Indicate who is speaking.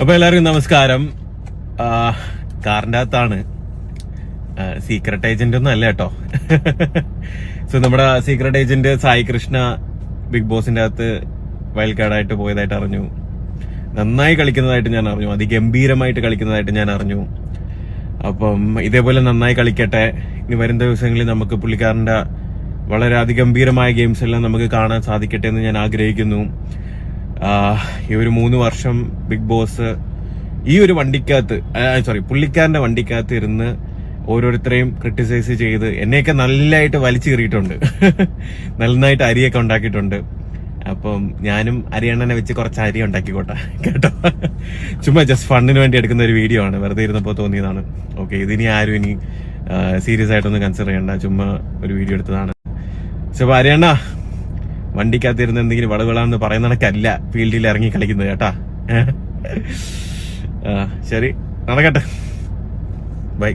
Speaker 1: അപ്പൊ എല്ലാവർക്കും നമസ്കാരം. കാറിന്റെ അകത്താണ്. സീക്രട്ട് ഏജന്റ് ഒന്നും അല്ല കേട്ടോ. സോ നമ്മുടെ secret agent Sai Krishna big ബോസിന്റെ അകത്ത് വയൽക്കാടായിട്ട് പോയതായിട്ട് അറിഞ്ഞു. നന്നായി കളിക്കുന്നതായിട്ട് ഞാൻ അറിഞ്ഞു. അതിഗംഭീരമായിട്ട് കളിക്കുന്നതായിട്ട് ഞാൻ അറിഞ്ഞു. അപ്പം ഇതേപോലെ നന്നായി കളിക്കട്ടെ. ഇനി വരുന്ന ദിവസങ്ങളിൽ നമുക്ക് പുള്ളിക്കാരന്റെ വളരെ അതിഗംഭീരമായ ഗെയിംസ് എല്ലാം നമുക്ക് കാണാൻ സാധിക്കട്ടെ എന്ന് ഞാൻ ആഗ്രഹിക്കുന്നു. ഈ ഒരു മൂന്ന് വർഷം ബിഗ് ബോസ് ഈ ഒരു വണ്ടിക്കകത്ത് സോറി പുള്ളിക്കാരന്റെ വണ്ടിക്കകത്ത് ഇരുന്ന് ഓരോരുത്തരെയും ക്രിട്ടിസൈസ് ചെയ്ത് എന്നെയൊക്കെ നല്ലതായിട്ട് വലിച്ചു കയറിയിട്ടുണ്ട് നന്നായിട്ട് അരിയൊക്കെ ഉണ്ടാക്കിയിട്ടുണ്ട്. അപ്പം ഞാനും അരിയണ്ണനെ വെച്ച് കുറച്ച് അരി ഉണ്ടാക്കിക്കോട്ടെ. കേട്ടോ? ചുമ്മാ ജസ്റ്റ് ഫണ്ടിന് വേണ്ടി എടുക്കുന്ന ഒരു വീഡിയോ ആണ്. വെറുതെ ഇരുന്നപ്പോൾ തോന്നിയതാണ്. ഓക്കെ ഇതിനി ആരും ഇനി സീരിയസ് ആയിട്ടൊന്നും കൺസിഡർ ചെയ്യണ്ട. ചുമ്മാ ഒരു വീഡിയോ എടുത്തതാണ്. പക്ഷെ അരിയണ്ണ വണ്ടിക്കകത്തിരുന്ന് എന്തെങ്കിലും വളവിളാന്ന് പറയുന്ന കണക്കല്ല ഫീൽഡിൽ ഇറങ്ങി കളിക്കുന്നത് കേട്ടാ. ശരി നടക്കട്ടെ. ബൈ